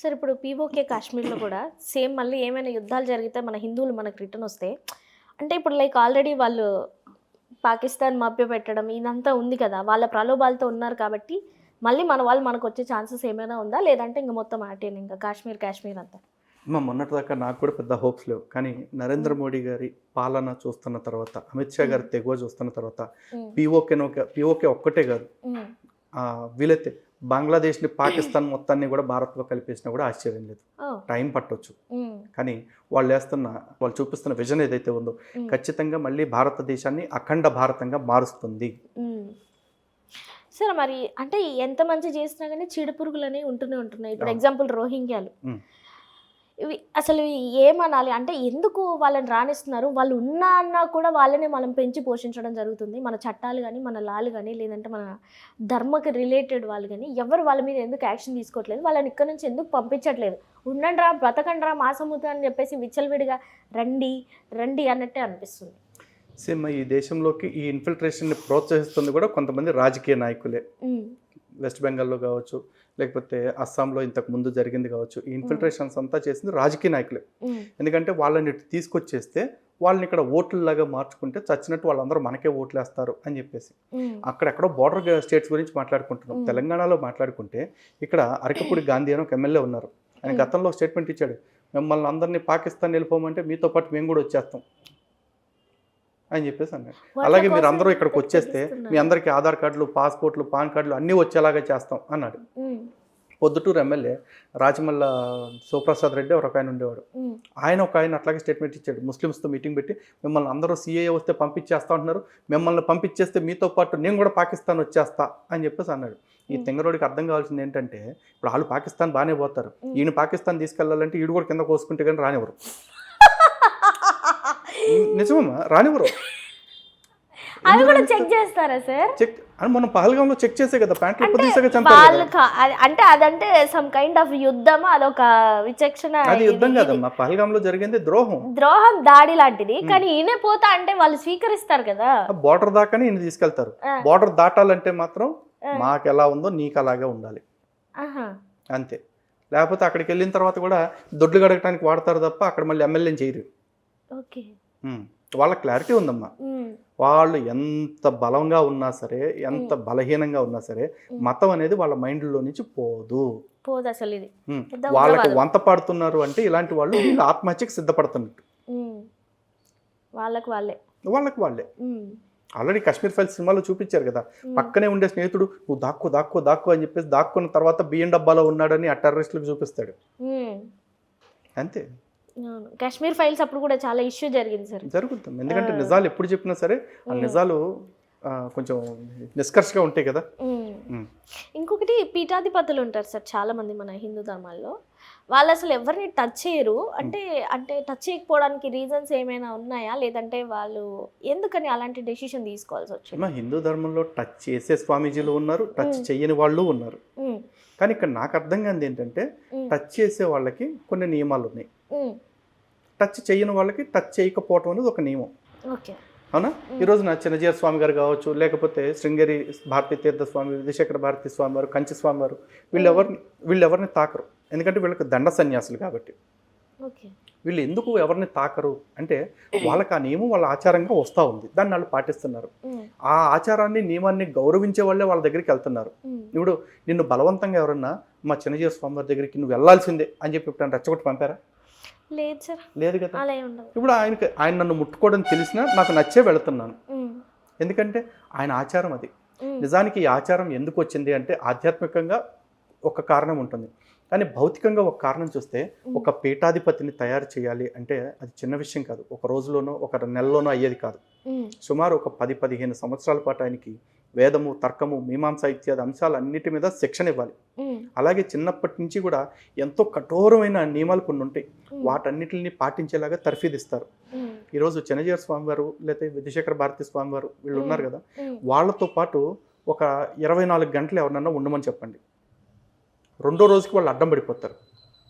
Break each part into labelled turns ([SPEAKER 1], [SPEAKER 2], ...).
[SPEAKER 1] Sir ఇప్పుడు PoK కాశ్మీర్లో కూడా సేమ్ మళ్ళీ ఏమైనా యుద్ధాలు జరిగితే మన హిందువులు మనకు రిటర్న్ వస్తే అంటే ఇప్పుడు లైక్ ఆల్రెడీ వాళ్ళు పాకిస్తాన్ మభ్య పెట్టడం ఇదంతా ఉంది కదా వాళ్ళ ప్రలోభాలతో ఉన్నారు కాబట్టి మళ్ళీ మన వాళ్ళు మనకు వచ్చే ఛాన్సెస్ ఏమైనా ఉందా? లేదంటే ఇంకా మొత్తం ఆటేను ఇంకా కాశ్మీర్ కాశ్మీర్ అంతా?
[SPEAKER 2] అమ్మ మొన్నటిదాకా నాకు కూడా పెద్ద హోప్స్ లేవు. కానీ నరేంద్ర మోడీ గారి పాలన చూస్తున్న తర్వాత అమిత్ షా గారి తెగువ చూస్తున్న తర్వాత పీఓకే పీఓకే ఒక్కటే కాదు. వీలైతే బంగ్లాదేశ్ని పాకిస్తాన్ మొత్తాన్ని కూడా భారత్లో కలిపేసినా కూడా ఆశ్చర్యం లేదు. టైం పట్టొచ్చు.
[SPEAKER 1] ఉమ్,
[SPEAKER 2] కానీ వాళ్ళు వేస్తున్న వాళ్ళు చూపిస్తున్న విజన్ ఏదైతే ఉందో ఖచ్చితంగా మళ్ళీ భారతదేశాన్ని అఖండ భారతంగా మారుస్తుంది.
[SPEAKER 1] సరే మరి అంటే ఎంత మంచి చేసినా కానీ చీడ పురుగులు అనేవి ఉంటూనే ఉంటున్నాయి. ఇప్పుడు. ఎగ్జాంపుల్ రోహింగ్యాలు. ఇవి అసలు ఏమనాలి? అంటే ఎందుకు వాళ్ళని రాణిస్తున్నారు? వాళ్ళు ఉన్నా అన్నా కూడా వాళ్ళని మనం పెంచి పోషించడం జరుగుతుంది. మన చట్టాలు కానీ మన లాలు కానీ లేదంటే మన ధర్మకి రిలేటెడ్ వాళ్ళు కానీ ఎవరు వాళ్ళ మీద ఎందుకు యాక్షన్ తీసుకోవట్లేదు? వాళ్ళని ఇక్కడ నుంచి ఎందుకు పంపించట్లేదు? ఉండండి రా బ్రతకండి రా మాసముద్దు అని చెప్పేసి విచ్చలవిడిగా రండి రండి అన్నట్టే అనిపిస్తుంది.
[SPEAKER 2] సేమ్ ఈ దేశంలోకి ఈ ఇన్ఫిల్ట్రేషన్ని ప్రోత్సహిస్తుంది కూడా కొంతమంది రాజకీయ నాయకులే. వెస్ట్ బెంగాల్లో కావచ్చు లేకపోతే అస్సాంలో ఇంతకు ముందు జరిగింది కావచ్చు ఈ ఇన్ఫిల్ట్రేషన్స్ అంతా చేసింది రాజకీయ నాయకులే. ఎందుకంటే వాళ్ళని ఇటు తీసుకొచ్చేస్తే వాళ్ళని ఇక్కడ ఓట్లలాగా మార్చుకుంటే చచ్చినట్టు వాళ్ళందరూ మనకే ఓట్లు వేస్తారు అని చెప్పేసి. అక్కడెక్కడో బార్డర్ స్టేట్స్ గురించి మాట్లాడుకుంటున్నాం. తెలంగాణలో మాట్లాడుకుంటే ఇక్కడ అరకపూడి గాంధీ అని ఒక ఎమ్మెల్యే ఉన్నారు. ఆయన. గతంలో స్టేట్మెంట్ ఇచ్చాడు. మిమ్మల్ని అందరినీ పాకిస్తాన్ వెళ్ళిపోమంటే మీతో పాటు మేము కూడా వచ్చేస్తాం. అని చెప్పేసి అన్నాడు. అలాగే మీరు అందరూ ఇక్కడికి వచ్చేస్తే మీ. అందరికీ ఆధార్ కార్డులు పాస్పోర్ట్లు పాన్ కార్డులు అన్నీ వచ్చేలాగా చేస్తాం అన్నాడు. పొద్దుటూరు ఎమ్మెల్యే రాజమల్ల శివప్రసాద్ రెడ్డి ఒక ఆయన ఉండేవాడు. ఆయన ఒక ఆయన అట్లాగే స్టేట్మెంట్ ఇచ్చాడు. ముస్లిమ్స్తో మీటింగ్ పెట్టి మిమ్మల్ని అందరూ సీఏ వస్తే పంపించేస్తా అంటున్నారు. మిమ్మల్ని పంపించేస్తే మీతో పాటు నేను కూడా పాకిస్తాన్ వచ్చేస్తా అని చెప్పేసి అన్నాడు. ఈ. తెంగరోడికి అర్థం కావాల్సింది ఏంటంటే ఇప్పుడు వాళ్ళు పాకిస్తాన్ బాగానే పోతారు. ఈయన పాకిస్తాన్ తీసుకెళ్ళాలంటే ఈడు కూడా కింద కోసుకుంటే కానీ రానివ్వరు. నిజమమ్మా? రానివ్వరు.
[SPEAKER 1] అవి కూడా చెక్ చేస్తారా సార్?
[SPEAKER 2] చెక్ అని మనం పహల్గాంలో చెక్ చేసే కదా ప్యాంట్లు
[SPEAKER 1] వాళ్ళు
[SPEAKER 2] చంపారు
[SPEAKER 1] అది- అంటే అదంటే సమ్ కైండ్ ఆఫ్ యుద్ధం అదొక విచక్షణ
[SPEAKER 2] అది యుద్ధం కాదమ్మా. పహల్గాంలో జరిగింది ద్రోహం.
[SPEAKER 1] ద్రోహం దాడి లాంటిది. కానీ ఈయనే పోతా అంటే వాళ్ళు స్వీకరిస్తారు కదా.
[SPEAKER 2] బార్డర్ దాకానే ఈయన తీసుకెళ్తారు. బార్డర్ దాటాలంటే మాత్రం. మాకు ఎలా ఉందో నీకు అలాగే ఉండాలి. అంతే. లేకపోతే అక్కడికి వెళ్ళిన తర్వాత కూడా దొడ్లు గడగటానికి వాడతారు తప్ప అక్కడ మళ్ళీ ఎమ్మెల్యేని చేయరు.
[SPEAKER 1] ఓకే.
[SPEAKER 2] వాళ్ళ క్లారిటీ ఉందమ్మా. వాళ్ళు ఎంత బలంగా ఉన్నా సరే ఎంత బలహీనంగా ఉన్నా సరే. మతం అనేది వాళ్ళ మైండ్లో నుంచి పోదు.
[SPEAKER 1] పోదు అసలు ఇది.
[SPEAKER 2] వాళ్ళకి. వంత పాడుతున్నారు అంటే ఇలాంటి వాళ్ళు వీళ్ళు ఆత్మహత్యకి సిద్ధపడుతున్నట్టు.
[SPEAKER 1] వాళ్ళకి వాళ్ళే.
[SPEAKER 2] వాళ్ళకి వాళ్ళే. ఆల్రెడీ కాశ్మీర్ ఫైల్స్ సినిమాలో చూపించారు కదా. పక్కనే ఉండే స్నేహితుడు నువ్వు దాక్కో దాక్కో దాక్కో అని చెప్పేసి దాక్కున్న తర్వాత బియ్యం డబ్బాలో ఉన్నాడని ఆ టెర్రరిస్టులకు చూపిస్తాడు. అంతే.
[SPEAKER 1] కాశ్మీర్ ఫైల్స్ అప్పుడు కూడా చాలా ఇష్యూ జరిగింది సార్.
[SPEAKER 2] జరుగుతుంది. ఎందుకంటే. నిజాలు ఎప్పుడు చెప్పినా సరే ఆ. నిజాలు కొంచెం నిష్కర్షగా ఉంటాయి కదా.
[SPEAKER 1] ఇంకొకటి పీఠాధిపతులు ఉంటారు సార్ చాలా మంది మన హిందూ ధర్మాల్లో. వాళ్ళు అసలు ఎవరిని టచ్ చేయరు. అంటే అంటే టచ్ చేయకపోవడానికి రీజన్స్ ఏమైనా ఉన్నాయా? లేదంటే వాళ్ళు ఎందుకని అలాంటి డెసిషన్ తీసుకోవాల్సి వచ్చింది?
[SPEAKER 2] అమ్మా హిందూ ధర్మంలో టచ్ చేసే స్వామీజీలు ఉన్నారు టచ్
[SPEAKER 1] ఉమ్.
[SPEAKER 2] చెయ్యని వాళ్ళు ఉన్నారు. కానీ ఇక్కడ నాకు అర్థం కానిది ఏంటంటే టచ్ చేసే వాళ్ళకి కొన్ని నియమాలు ఉన్నాయి. టచ్ చేయని వాళ్ళకి టచ్ చేయకపోవటం అనేది ఒక నియమం.
[SPEAKER 1] ఓకే.
[SPEAKER 2] అవునా? ఈ రోజు నా చిన్నజీర స్వామి గారు కావచ్చు లేకపోతే శృంగేరి భారతీ తీర్థ స్వామి విధుశేఖర భారతీ స్వామి వారు కంచి స్వామి వారు వీళ్ళెవరిని వీళ్ళెవరిని తాకరు. ఎందుకంటే వీళ్ళకి దండ సన్యాసులు కాబట్టి. వీళ్ళు ఎందుకు ఎవరిని తాకరు? అంటే వాళ్ళకి ఆ నియమం వాళ్ళ ఆచారంగా వస్తూ ఉంది. దాన్ని వాళ్ళు పాటిస్తున్నారు. ఆ ఆచారాన్ని నియమాన్ని గౌరవించే వాళ్ళే వాళ్ళ దగ్గరికి వెళ్తున్నారు. ఇప్పుడు నిన్ను బలవంతంగా ఎవరన్నా మా చిన్నజీవ స్వామి వారి దగ్గరికి నువ్వు వెళ్ళాల్సిందే అని చెప్పి ఇప్పుడు రెచ్చగొట్టి పంపారా?
[SPEAKER 1] లేదు సార్.
[SPEAKER 2] లేదు కదా.
[SPEAKER 1] అలా ఏం ఉండదు.
[SPEAKER 2] ఇప్పుడు ఆయనకి ఆయన నన్ను ముట్టుకోవడం తెలిసినా నాకు నచ్చే వెళుతున్నాను. ఎందుకంటే ఆయన ఆచారం అది. నిజానికి ఈ ఆచారం ఎందుకు వచ్చింది అంటే ఆధ్యాత్మికంగా ఒక కారణం ఉంటుంది. కానీ భౌతికంగా ఒక కారణం చూస్తే ఒక పీఠాధిపతిని తయారు చేయాలి అంటే అది చిన్న విషయం కాదు. ఒక రోజులోనో ఒక నెలలోనో అయ్యేది కాదు. సుమారు ఒక పది పదిహేను సంవత్సరాల పాటు ఆయనకి వేదము తర్కము మీమాంస ఇత్యాది అంశాలన్నిటి మీద శిక్షణ ఇవ్వాలి. అలాగే చిన్నప్పటి నుంచి కూడా ఎంతో కఠోరమైన నియమాలు కొన్ని ఉంటాయి. వాటన్నిటిని పాటించేలాగా తర్ఫీదిస్తారు. ఈరోజు చిన్నజీర స్వామి వారు లేకపోతే విధుశేఖర భారతి స్వామి వారు వీళ్ళు ఉన్నారు కదా. వాళ్ళతో పాటు ఒక ఇరవై నాలుగు గంటలు ఎవరినన్నా ఉండమని చెప్పండి. రెండో రోజుకి వాళ్ళు అడ్డం పడిపోతారు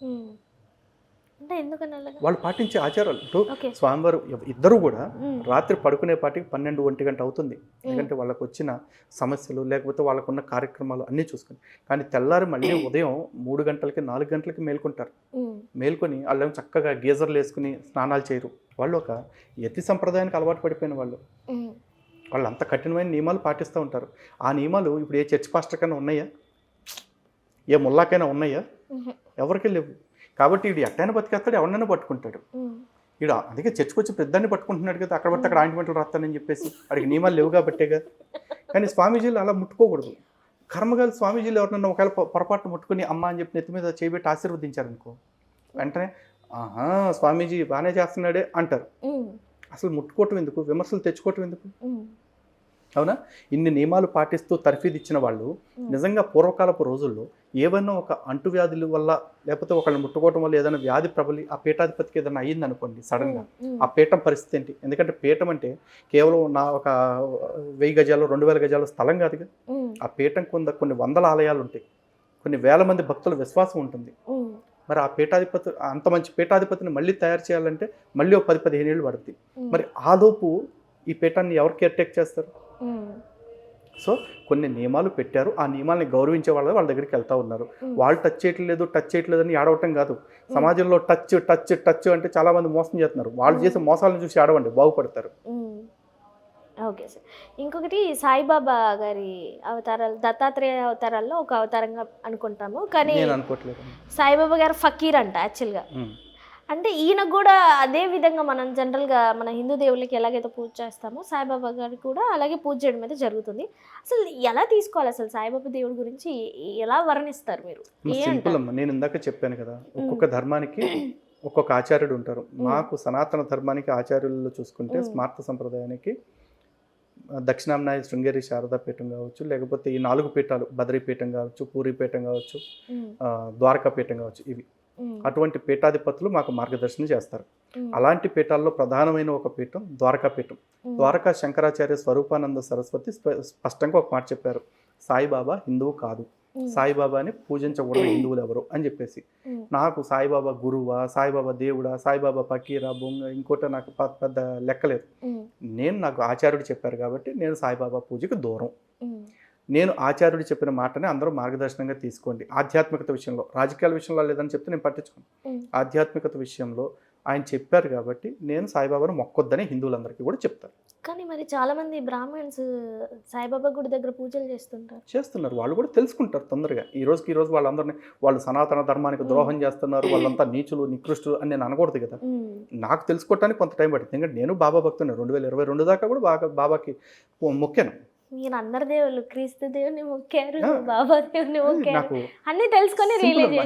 [SPEAKER 1] ఉమ్. అంటే ఎందుకని అలాగా
[SPEAKER 2] వాళ్ళు పాటించే ఆచారాలు. ఇప్పుడు స్వామివారు ఇద్దరు కూడా రాత్రి పడుకునే పాటికి పన్నెండు ఒంటి గంట అవుతుంది. ఎందుకంటే వాళ్ళకు వచ్చిన సమస్యలు లేకపోతే వాళ్ళకున్న కార్యక్రమాలు అన్నీ చూసుకుని. కానీ తెల్లారి మళ్ళీ ఉదయం మూడు గంటలకి నాలుగు గంటలకి మేల్కొంటారు. మేల్కొని వాళ్ళు చక్కగా గీజర్లు వేసుకుని స్నానాలు చేయరు. వాళ్ళు ఒక యతి సంప్రదాయానికి అలవాటు పడిపోయిన వాళ్ళు. వాళ్ళు అంత కఠినమైన నియమాలు పాటిస్తూ ఉంటారు. ఆ నియమాలు ఇప్పుడు ఏ చర్చ్ పాస్టర్ కన్నా ఉన్నాయా? ఏ ముల్లాకైనా ఉన్నాయా? ఎవరికి లేవు. కాబట్టి వీడు ఎట్టైనా బతికేస్తాడు ఎవరినైనా పట్టుకుంటాడు. వీడు అందుకే చర్చకు వచ్చి పెద్దాన్ని పట్టుకుంటున్నాడు కదా అక్కడ పడితే అక్కడ ఆయింట్మెంట్లు రాస్తానని చెప్పేసి. వాడికి నియమాలు లేవు కాబట్టేగా. కానీ స్వామీజీలు అలా ముట్టుకోకూడదు. కర్మగాలి స్వామీజీలు ఎవరినన్నా ఒకవేళ పొ- పొరపాటున ముట్టుకుని అమ్మ అని చెప్పి నెత్తి మీద చేయబెట్టి ఆశీర్వదించారనుకో వెంటనే ఆహా స్వామీజీ బాగానే చేస్తున్నాడే అంటారు. అసలు ముట్టుకోవటం ఎందుకు? విమర్శలు తెచ్చుకోవటం ఎందుకు? అవునా? ఇన్ని నియమాలు పాటిస్తూ తర్ఫీదు ఇచ్చిన వాళ్ళు నిజంగా పూర్వకాలపు రోజుల్లో ఏవైనా ఒక అంటువ్యాధుల వల్ల లేకపోతే ఒకళ్ళని ముట్టుకోవటం వల్ల ఏదైనా వ్యాధి ప్రబలి ఆ పీఠాధిపతికి ఏదైనా అయ్యింది అనుకోండి సడన్గా ఆ పీఠం పరిస్థితి ఏంటి? ఎందుకంటే పీఠం అంటే కేవలం నా ఒక వెయ్యి గజాలు రెండు వేల గజాలు స్థలం కాదుగా ఆ పీఠం కింద కొన్ని వందల ఆలయాలు ఉంటాయి. కొన్ని వేల మంది భక్తుల విశ్వాసం ఉంటుంది. మరి ఆ పీఠాధిపతి అంత మంచి పీఠాధిపతిని మళ్ళీ తయారు చేయాలంటే మళ్ళీ ఒక పది పదిహేను ఏళ్ళు పడుతుంది మరి ఆలోపు ఈ పీఠాన్ని ఎవరు కేర్ టేక్ చేస్తారు? సో కొన్ని నియమాలు పెట్టారు. ఆ నియమాల్ని గౌరవించే వాళ్ళు వాళ్ళ దగ్గరికి వెళ్తా ఉన్నారు. వాళ్ళు టచ్ చేయట్లేదు టచ్ చేయట్లేదు అని ఆడవటం కాదు సమాజంలో టచ్ టచ్ టచ్ అంటే చాలా మంది మోసం చేస్తున్నారు. వాళ్ళు చేసే మోసాలను చూసి ఆడవండి బాగుపడతారు.
[SPEAKER 1] Okay sir. ఇంకొకటి సాయిబాబా గారి అవతారాలు దత్తాత్రేయ అవతారాల్లో ఒక అవతారంగా అనుకుంటాము. కానీ సాయిబాబా గారు ఫకీర్ అంట యాక్చువల్గా. అంటే ఈయన కూడా అదే విధంగా మనం జనరల్గా మన హిందూ దేవుళ్ళకి ఎలాగైతే పూజ చేస్తామో సాయిబాబా గారికి కూడా అలాగే పూజ చేయడం అయితే జరుగుతుంది. అసలు ఎలా తీసుకోవాలి అసలు సాయిబాబా దేవుడి గురించి? ఎలా వర్ణిస్తారు మీరు?
[SPEAKER 2] సింపుల్ అమ్మ నేను ఇందాక చెప్పాను కదా ఒక్కొక్క ధర్మానికి ఒక్కొక్క ఆచార్యుడు ఉంటారు. మాకు సనాతన ధర్మానికి ఆచార్యుల్లో చూసుకుంటే. స్మార్త సంప్రదాయానికి దక్షిణాంనాయ శృంగేరి శారదా పీఠం కావచ్చు లేకపోతే ఈ నాలుగు పీఠాలు బద్రీ పీఠం కావచ్చు పూరి పీఠం కావచ్చు
[SPEAKER 1] ఉమ్,
[SPEAKER 2] ఆ, ద్వారకా పీఠం కావచ్చు ఇవి. అటువంటి పీఠాధిపతులు మాకు మార్గదర్శనం చేస్తారు. అలాంటి పీఠాల్లో ప్రధానమైన ఒక పీఠం ద్వారకా పీఠం. ద్వారకా శంకరాచార్య స్వరూపానంద సరస్వతి స్ప- స్పష్టంగా ఒక మాట చెప్పారు. సాయిబాబా హిందువు కాదు. సాయిబాబాని పూజించకూడదు హిందువులు ఎవరు అని చెప్పేసి. నాకు సాయిబాబా గురువా సాయిబాబా దేవుడా సాయిబాబా పకీరా బొంగ ఇంకోట నాకు పెద్ద లెక్కలేదు. నేను నాకు ఆచార్యుడు చెప్పారు కాబట్టి నేను సాయిబాబా పూజకి దూరం. నేను ఆచార్యుడు చెప్పిన మాటని అందరూ మార్గదర్శనంగా తీసుకోండి. ఆధ్యాత్మికత విషయంలో రాజకీయాల విషయంలో లేదని చెప్తే నేను పట్టించుకోను. ఆధ్యాత్మికత విషయంలో ఆయన చెప్పారు కాబట్టి నేను సాయిబాబాను మొక్కొద్దని హిందువులందరికీ కూడా చెప్తాను.
[SPEAKER 1] కానీ మరి చాలా మంది బ్రాహ్మణ్స్ సాయిబాబా గుడి దగ్గర పూజలు చేస్తుంటారు.
[SPEAKER 2] చేస్తున్నారు. వాళ్ళు కూడా తెలుసుకుంటారు తొందరగా. ఈ రోజుకి ఈ రోజు వాళ్ళందరినీ వాళ్ళు సనాతన ధర్మానికి ద్రోహం చేస్తున్నారు వాళ్ళంతా నీచులు నికృష్టులు అని నేను అనకూడదు కదా. నాకు తెలుసుకోవడానికి కొంత టైం పడుతుంది. ఎందుకంటే నేను బాబా భక్తుని రెండు వేల ఇరవై రెండు దాకా కూడా బాగా బాబాకి మొక్కాను.
[SPEAKER 1] మీరు అందరి దేవుళ్ళు క్రీస్తు దేవుని మొక్కారు. బాబా దేవుని మొక్కారు. అన్ని తెలుసుకొని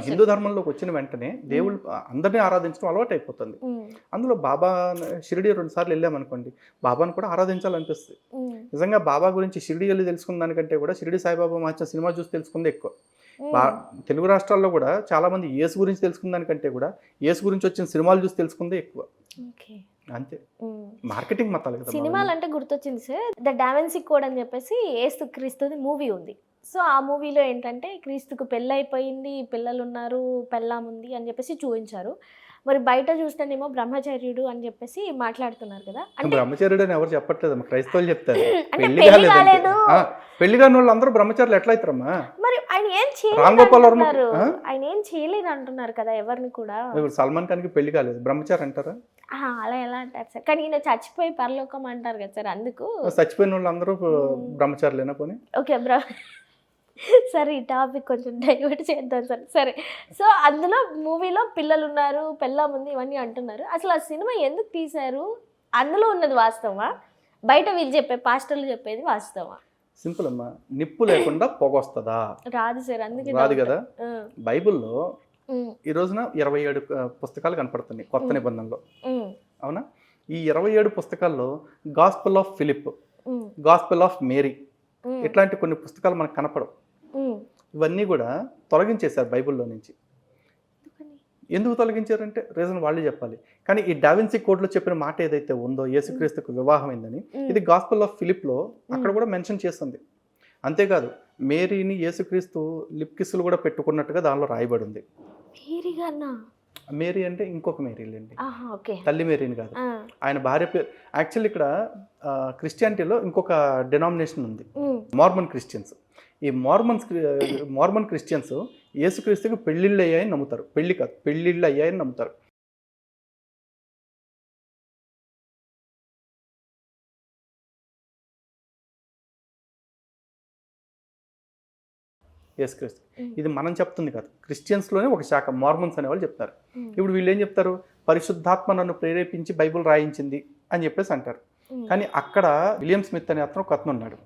[SPEAKER 2] హిందూ ధర్మంలోకి వచ్చిన వెంటనే దేవుళ్ళు అందరినీ ఆరాధించడం అలవాటు అయిపోతుంది అందులో బాబా షిరిడి రెండు సార్లు వెళ్ళామనుకోండి బాబాను కూడా ఆరాధించాలనిపిస్తుంది. నిజంగా బాబా గురించి షిరిడి వెళ్ళి తెలుసుకున్న దానికంటే కూడా షిరిడి సాయిబాబా మార్చిన సినిమా చూసి తెలుసుకుందే ఎక్కువ. తెలుగు రాష్ట్రాల్లో కూడా చాలా మంది యేసు గురించి తెలుసుకున్న దానికంటే కూడా యేసు గురించి వచ్చిన సినిమాలు చూసి తెలుసుకుందే ఎక్కువ. అంతే. మార్కెటింగ్ మతాలు కదా
[SPEAKER 1] సినిమాలు అంటే గుర్తొచ్చింది సార్. ద డావెన్సీ కోడ్ అని చెప్పేసి ఏసు క్రీస్తుది మూవీ ఉంది. సో ఆ మూవీలో ఏంటంటే క్రీస్తుకు పెళ్ళైపోయింది పిల్లలు ఉన్నారు పెళ్ళాం ఉంది అని చెప్పేసి చూపించారు. మరి బయట చూస్తేనేమో బ్రహ్మచర్యుడు అని చెప్పేసి మాట్లాడుతున్నారు కదా. అంటే
[SPEAKER 2] బ్రహ్మచారుడు అని ఎవరు చెప్పట్లేదు క్రైస్తవులు చెప్తారు. పెళ్ళి
[SPEAKER 1] కాలేదు
[SPEAKER 2] పెళ్ళి కాని వాళ్ళు అందరూ బ్రహ్మచారులు ఎట్లా అవుతారమ్మా
[SPEAKER 1] మరి ఆయన ఏం చేయలేదు? ఆయన ఏం చేయలేదు అంటున్నారు కదా ఎవరిని కూడా.
[SPEAKER 2] సల్మాన్ ఖాన్కి పెళ్ళి కాలేదు. బ్రహ్మచారి అంటారా?
[SPEAKER 1] అలా ఎలా అంటారు సార్? కానీ ఈయన చచ్చిపోయి పరలోకం అంటారు కదా సార్ అందుకు?
[SPEAKER 2] చచ్చిపోయిన వాళ్ళు అందరూ బ్రహ్మచారులేనా పోనీ?
[SPEAKER 1] ఓకే బ్రో సరే ఈ టాపిక్ కొంచెం డైవర్ట్ చేద్దాం సార్. సరే సో అందులో మూవీలో పిల్లలు ఉన్నారు పెళ్ళాం ఉంది ఇవన్నీ అంటున్నారు. అసలు ఆ సినిమా ఎందుకు తీశారు? అందులో ఉన్నది వాస్తవమా? బయట వీళ్ళు చెప్పే పాస్టర్లు చెప్పేది వాస్తవమా?
[SPEAKER 2] సింపుల్ అమ్మా నిప్పు లేకుండా పొగ వస్తుందా?
[SPEAKER 1] రాదు సార్ అందుకే
[SPEAKER 2] రాదు. కదా? బైబిల్లో ఈ రోజున ఇరవై ఏడు పుస్తకాలు కనపడుతున్నాయి కొత్త. నిబంధనలో. అవునా? ఈ ఇరవై ఏడు పుస్తకాల్లో Gospel of Philip Gospel of Mary ఇట్లాంటి కొన్ని పుస్తకాలు మనకు కనపడవు. ఇవన్నీ కూడా తొలగించేశారు బైబిల్లో నుంచి? ఎందుకు తొలగించారంటే రీజన్ వాళ్ళే చెప్పాలి. కానీ ఈ డావిన్సీ కోడ్లో చెప్పిన మాట ఏదైతే ఉందో యేసుక్రీస్తుకు వివాహమైందని ఇది గాస్పల్ ఆఫ్ ఫిలిప్లో అక్కడ కూడా మెన్షన్ చేస్తుంది. అంతేకాదు మేరీని యేసుక్రీస్తు లిప్ కిస్సులు కూడా పెట్టుకున్నట్టుగా దానిలో రాయబడి ఉంది.
[SPEAKER 1] మేరీ గారినా?
[SPEAKER 2] మేరీ అంటే ఇంకొక మేరీలేండి.
[SPEAKER 1] ఆహా ఓకే.
[SPEAKER 2] తల్లి మేరీని కాదు. ఆయన భార్య పేరు యాక్చువల్లీ ఇక్కడ క్రిస్టియానిటీలో ఇంకొక డెనామినేషన్ ఉంది. మార్మన్ క్రిస్టియన్స్ ఈ మార్మన్స్ మార్మన్ క్రిస్టియన్స్ యేసుక్రీస్తుకి పెళ్ళిళ్ళు అయ్యాయని నమ్ముతారు. పెళ్ళి కాదు పెళ్ళిళ్ళు అయ్యాయని నమ్ముతారు. యేసుక్రీస్తు.
[SPEAKER 1] ఉమ్,
[SPEAKER 2] ఇది మనం చెప్తుంది కాదు. క్రిస్టియన్స్లోనే ఒక శాఖ మార్మన్స్ అనే వాళ్ళు చెప్తారు. ఇప్పుడు వీళ్ళు ఏం చెప్తారు? పరిశుద్ధాత్మ నన్ను ప్రేరేపించి బైబిల్ రాయించింది అని చెప్పేసి అంటారు. కానీ అక్కడ విలియం స్మిత్ అనే అతను ఒక అతను ఉన్నాడు.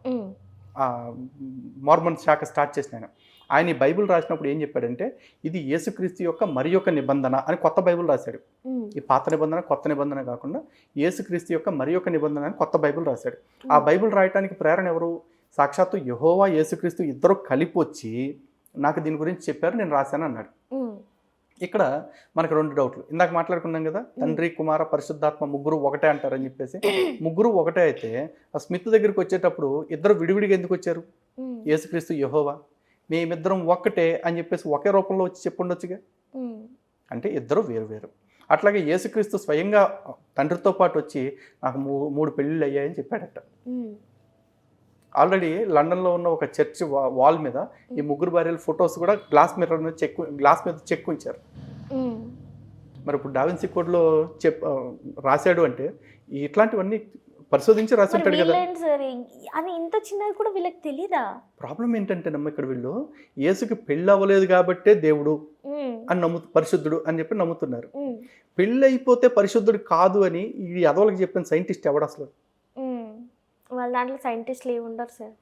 [SPEAKER 2] మార్మన్ శాఖ స్టార్ట్ చేసిన ఆయన. ఆయన ఈ బైబిల్ రాసినప్పుడు ఏం చెప్పాడంటే ఇది యేసుక్రీస్తు యొక్క మరి యొక్క నిబంధన అని కొత్త బైబిల్ రాశాడు. ఈ పాత నిబంధన కొత్త నిబంధన కాకుండా యేసుక్రీస్తు యొక్క మరి యొక్క నిబంధన అని కొత్త బైబిల్ రాశాడు. ఆ బైబిల్ రాయటానికి ప్రేరణ ఎవరు? సాక్షాత్తు యహోవా యేసుక్రీస్తు ఇద్దరు కలిపి వచ్చి నాకు దీని గురించి చెప్పారు నేను రాశాను అన్నాడు. ఇక్కడ మనకు రెండు డౌట్లు. ఇందాక మాట్లాడుకున్నాం కదా తండ్రి కుమార పరిశుద్ధాత్మ ముగ్గురు ఒకటే అంటారని చెప్పేసి. ముగ్గురు ఒకటే అయితే ఆ స్మిత్ దగ్గరికి వచ్చేటప్పుడు ఇద్దరు విడివిడిగా ఎందుకు వచ్చారు? యేసుక్రీస్తు యహోవా. మేమిద్దరం ఒక్కటే అని చెప్పేసి ఒకే రూపంలో వచ్చి చెప్పుండొచ్చుగా? అంటే ఇద్దరు వేరు వేరు. అట్లాగే యేసుక్రీస్తు స్వయంగా తండ్రితో పాటు వచ్చి నాకు మూడు పెళ్ళిళ్ళు అయ్యాయని చెప్పాడట. ఆల్రెడీ లండన్లో ఉన్న ఒక చర్చ్ వాల్ మీద ఈ ముగ్గురు భార్యల ఫొటోస్ కూడా గ్లాస్ మిర్రర్ మీద చెక్ గ్లాస్ మీద చెక్ ఉంచారు
[SPEAKER 1] ఉమ్.
[SPEAKER 2] మరి ఇప్పుడు డావిన్సీ కోడ్లో చెప్ రాశాడు అంటే ఇట్లాంటివన్నీ పరిశోధించి రాసి
[SPEAKER 1] మరి
[SPEAKER 2] ఉంటాడు కదా.
[SPEAKER 1] అని ఇంత చిన్నది కూడా వీళ్ళకి తెలీదా?
[SPEAKER 2] ప్రాబ్లం ఏంటంటే నమ్మ ఇక్కడ వీళ్ళు యేసుకి పెళ్ళి అవ్వలేదు కాబట్టే దేవుడు అని నమ్ము పరిశుద్ధుడు అని చెప్పి నమ్ముతున్నారు. పెళ్ళి అయిపోతే పరిశుద్ధుడు కాదు అని ఈ అదవులకు చెప్పిన సైంటిస్ట్ ఎవడు అసలు.
[SPEAKER 1] వాళ్ళ దాంట్లో సైంటిస్టులు ఏమి ఉండరు సార్.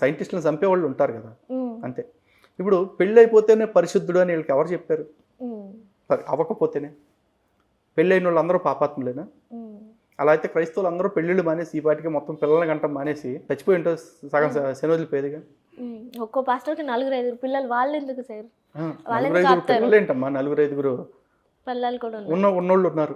[SPEAKER 2] సైంటిస్టులను చంపేవాళ్ళు ఉంటారు కదా. అంతే. ఇప్పుడు పెళ్ళి అయిపోతేనే పరిశుద్ధుడు అని వీళ్ళకి ఎవరు చెప్పారు? అవ్వకపోతేనే పెళ్ళైన వాళ్ళు అందరూ పాపాత్ములేనా. అలా అయితే క్రైస్తవులు అందరూ పెళ్ళిళ్ళు మానేసి ఈ పాటికి మొత్తం పిల్లల గంట మానేసి చచ్చిపోయి ఉంటారు సగం శనోజులు పేరుగా
[SPEAKER 1] ఒక్కో పాస్టర్కి నలుగురు ఐదుగురు పిల్లలు వాళ్ళు ఎందుకు సార్
[SPEAKER 2] నలుగురు ఐదుగురు. పిల్లలు ఏంటమ్మా నలుగురు ఐదుగురు
[SPEAKER 1] పిల్లలు కూడా
[SPEAKER 2] ఉన్న ఉన్నోళ్ళు ఉన్నారు.